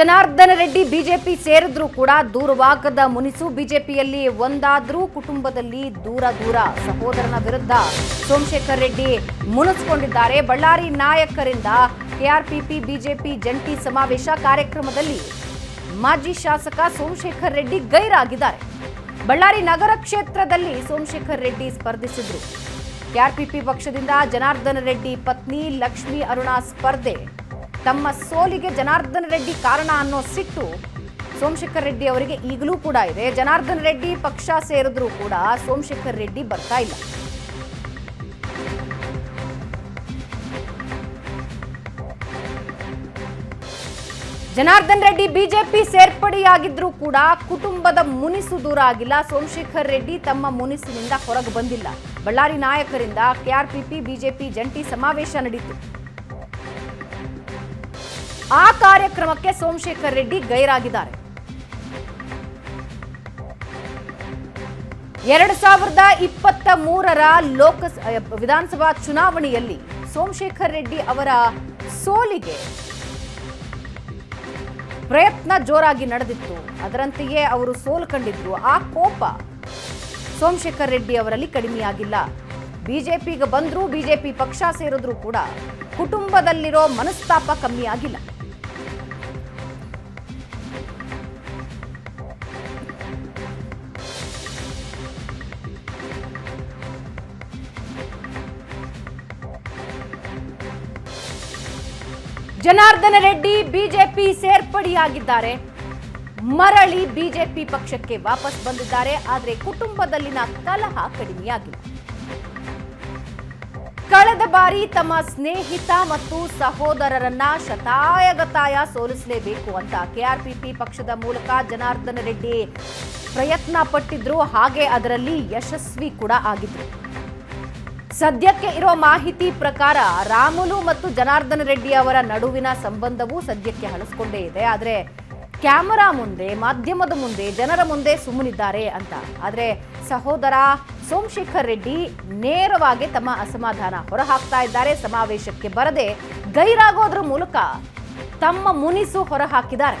Janardhana Reddy BJP ಸೇರಿದ್ರೂ ಕೂಡ ದೂರವಾಗದ ಮುನಿಸು ಬಿಜೆಪಿಯಲ್ಲಿ ಒಂದಾದ್ರೂ ಕುಟುಂಬದಲ್ಲಿ ದೂರ ದೂರ ಸಹೋದರನ ವಿರುದ್ಧ ಸೋಮಶೇಖರ್ ರೆಡ್ಡಿ ಮುನಿಸ್ಕೊಂಡಿದ್ದಾರೆ ಬಳ್ಳಾರಿ ನಾಯಕರಿಂದ ಕೆಆರ್ಪಿಪಿ ಬಿಜೆಪಿ ಜಂಟಿ ಸಮಾವೇಶ ಕಾರ್ಯಕ್ರಮದಲ್ಲಿ ಮಾಜಿ ಶಾಸಕ ಸೋಮಶೇಖರ್ ರೆಡ್ಡಿ ಗೈರಾಗಿದ್ದಾರೆ. ಬಳ್ಳಾರಿ ನಗರ ಕ್ಷೇತ್ರದಲ್ಲಿ ಸೋಮಶೇಖರ್ ರೆಡ್ಡಿ ಸ್ಪರ್ಧಿಸಿದ್ರು. ಕೆಆರ್ಪಿಪಿ ಪಕ್ಷದಿಂದ ಜನಾರ್ದನ ರೆಡ್ಡಿ ಪತ್ನಿ ಲಕ್ಷ್ಮೀ ಅರುಣಾ ಸ್ಪರ್ಧೆ ತಮ್ಮ ಸೋಲಿಗೆ ಜನಾರ್ದನ ರೆಡ್ಡಿ ಕಾರಣ ಅನ್ನೋ ಸಿಟ್ಟು ಸೋಮಶೇಖರ್ ರೆಡ್ಡಿ ಅವರಿಗೆ ಈಗಲೂ ಕೂಡ ಇದೆ. ಜನಾರ್ದನ ರೆಡ್ಡಿ ಪಕ್ಷ ಸೇರಿದ್ರೂ ಕೂಡ ಸೋಮಶೇಖರ್ ರೆಡ್ಡಿ ಬರ್ತಾ ಇಲ್ಲ. ಜನಾರ್ದನ್ ರೆಡ್ಡಿ ಬಿಜೆಪಿ ಸೇರ್ಪಡೆಯಾಗಿದ್ರೂ ಕೂಡ ಕುಟುಂಬದ ಮುನಿಸು ದೂರ ಆಗಿಲ್ಲ. ಸೋಮಶೇಖರ್ ರೆಡ್ಡಿ ತಮ್ಮ ಮುನಿಸಿನಿಂದ ಹೊರಗೆ ಬಂದಿಲ್ಲ. ಬಳ್ಳಾರಿ ನಾಯಕರಿಂದ ಕೆಆರ್ಪಿಪಿ ಬಿಜೆಪಿ ಜಂಟಿ ಸಮಾವೇಶ ನಡೆಯಿತು ಆ ಕಾರ್ಯಕ್ರಮಕ್ಕೆ ಸೋಮಶೇಖರ್ ರೆಡ್ಡಿ ಗೈರಾಗಿದ್ದಾರೆ. ಎರಡು ಸಾವಿರದ ಇಪ್ಪತ್ತ ಮೂರರ ಲೋಕ ವಿಧಾನಸಭಾ ಚುನಾವಣೆಯಲ್ಲಿ ಸೋಮಶೇಖರ್ ರೆಡ್ಡಿ ಅವರ ಸೋಲಿಗೆ ಪ್ರಯತ್ನ ಜೋರಾಗಿ ನಡೆದಿತ್ತು. ಅದರಂತೆಯೇ ಅವರು ಸೋಲು ಕಂಡಿದ್ರು. ಆ ಕೋಪ ಸೋಮಶೇಖರ್ ರೆಡ್ಡಿ ಅವರಲ್ಲಿ ಕಡಿಮೆಯಾಗಿಲ್ಲ. ಬಿಜೆಪಿಗೆ ಬಂದರೂ ಬಿಜೆಪಿ ಪಕ್ಷ ಸೇರಿದ್ರು ಕೂಡ ಕುಟುಂಬದಲ್ಲಿರೋ ಮನಸ್ತಾಪ ಕಮ್ಮಿ ಆಗಿಲ್ಲ ಜನಾರ್ದನ ರೆಡ್ಡಿ ಬಿಜೆಪಿ ಸೇರ್ಪಡೆಯಾಗಿದ್ದಾರೆ. ಮರಳಿ ಬಿಜೆಪಿ ಪಕ್ಷಕ್ಕೆ ವಾಪಸ್ ಬಂದಿದ್ದಾರೆ. ಆದರೆ ಕುಟುಂಬದಲ್ಲಿನ ಕಲಹ ಕಡಿಮೆಯಾಗಿಲ್ಲ ಕಳೆದ ಬಾರಿ ತಮ್ಮ ಸ್ನೇಹಿತ ಮತ್ತು ಸಹೋದರರನ್ನ ಶತಾಯಗತಾಯ ಸೋಲಿಸಲೇಬೇಕು ಅಂತ ಕೆಆರ್ಪಿಪಿ ಪಕ್ಷದ ಮೂಲಕ ಜನಾರ್ದನ ರೆಡ್ಡಿ ಪ್ರಯತ್ನ ಪಟ್ಟಿದ್ರು ಹಾಗೆ ಅದರಲ್ಲಿ ಯಶಸ್ವಿ ಕೂಡ ಆಗಿದ್ರು. ಸದ್ಯಕ್ಕೆ ಇರೋ ಮಾಹಿತಿ ಪ್ರಕಾರ ರಾಮುಲು ಮತ್ತು ಜನಾರ್ದನ ರೆಡ್ಡಿ ಅವರ ನಡುವಿನ ಸಂಬಂಧವು ಸದ್ಯಕ್ಕೆ ಹಳಸ್ಕೊಂಡೇ ಇದೆ. ಆದರೆ ಕ್ಯಾಮರಾ ಮುಂದೆ, ಮಾಧ್ಯಮದ ಮುಂದೆ ಜನರ ಮುಂದೆ ಸುಮ್ಮನಿದ್ದಾರೆ ಅಂತ. ಆದರೆ ಸಹೋದರ ಸೋಮಶೇಖರ್ ರೆಡ್ಡಿ ನೇರವಾಗಿ ತಮ್ಮ ಅಸಮಾಧಾನ ಹೊರಹಾಕ್ತಾ ಇದ್ದಾರೆ. ಸಮಾವೇಶಕ್ಕೆ ಬರದೆ ಗೈರಾಗೋದ್ರ ಮೂಲಕ ತಮ್ಮ ಮುನಿಸು ಹೊರಹಾಕಿದ್ದಾರೆ.